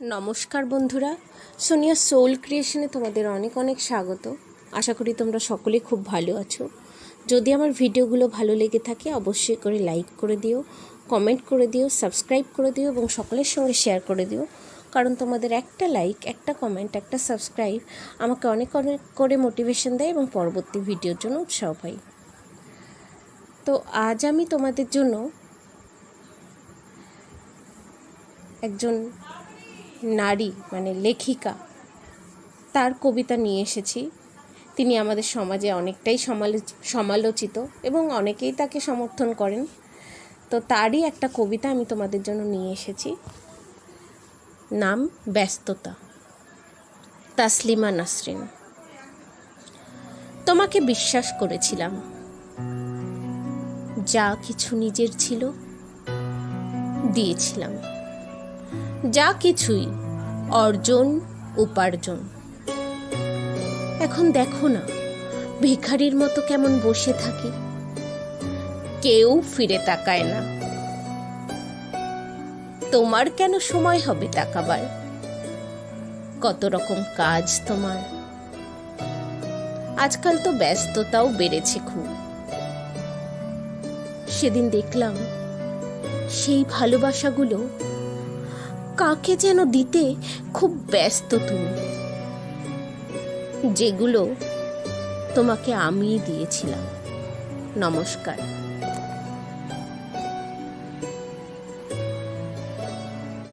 নমস্কার বন্ধুরা। সোনিয়া সোল ক্রিয়েশনে তোমাদের অনেক অনেক স্বাগত। আশা করি তোমরা সকলে খুব ভালো আছো। যদি আমার ভিডিওগুলো ভালো লেগে থাকে, অবশ্যই করে লাইক করে দিও কমেন্ট করে দিও সাবস্ক্রাইব করে দিও এবং সকলের সঙ্গে শেয়ার করে দিও। কারণ তোমাদের একটা লাইক একটা কমেন্ট একটা সাবস্ক্রাইব আমাকে অনেক অনেক করে মোটিভেশন দেয় এবং পরবর্তী ভিডিওর জন্য উৎসাহ পাই। তো আজ আমি তোমাদের জন্য একজন নারী মানে লেখিকা, তার কবিতা নিয়ে এসেছি। তিনি আমাদের সমাজে অনেকটাই সমালোচিত এবং অনেকেই তাকে সমর্থন করেন। তো তারই একটা কবিতা আমি তোমাদের জন্য নিয়ে এসেছি। নাম, ব্যস্ততা। তাসলিমা নাসরিন। তোমাকে বিশ্বাস করেছিলাম। যা কিছু নিজের ছিল, দিয়েছিলাম। যা কিছুই অর্জন, উপার্জন। এখন দেখো না, ভিখারির মতো কেমন বসে থাকি। কেউ ফিরে তাকায় না। তোমার কেন সময় হবে তাকাবার? কত রকম কাজ তোমার। আজকাল তো ব্যস্ততাও বেড়েছে খুব। সেদিন দেখলাম, সেই ভালোবাসাগুলো কাকে যেন দিতে খুব ব্যস্ত তুমি। যেগুলো তোমাকে আমি দিয়েছিলাম। নমস্কার।